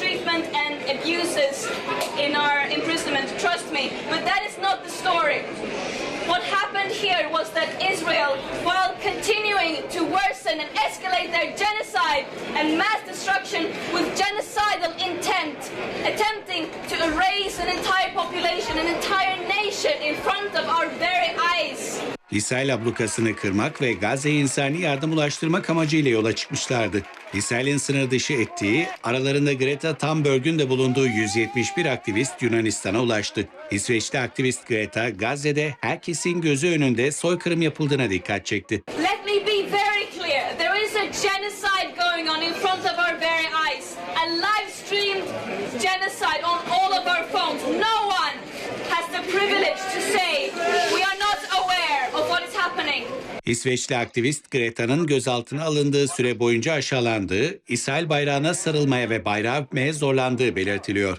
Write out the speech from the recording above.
treatment and abuses in our imprisonment, trust me. But that is not the story. What happened here was that Israel, while continuing to worsen and escalate their genocide and mass destruction with genocidal intent, attempting to erase an entire İsrail ablukasını kırmak ve Gazze'ye insani yardım ulaştırmak amacıyla yola çıkmışlardı. İsrail'in sınır dışı ettiği, aralarında Greta Thunberg'ün de bulunduğu 171 aktivist Yunanistan'a ulaştı. İsveçli aktivist Greta, Gazze'de herkesin gözü önünde soykırım yapıldığına dikkat çekti. Let me be very clear. There is a genocide going on in front of our very eyes. A live streamed genocide on all İsveçli aktivist Greta'nın gözaltına alındığı süre boyunca aşağılandığı, İsrail bayrağına sarılmaya ve bayrağı öpmeye zorlandığı belirtiliyor.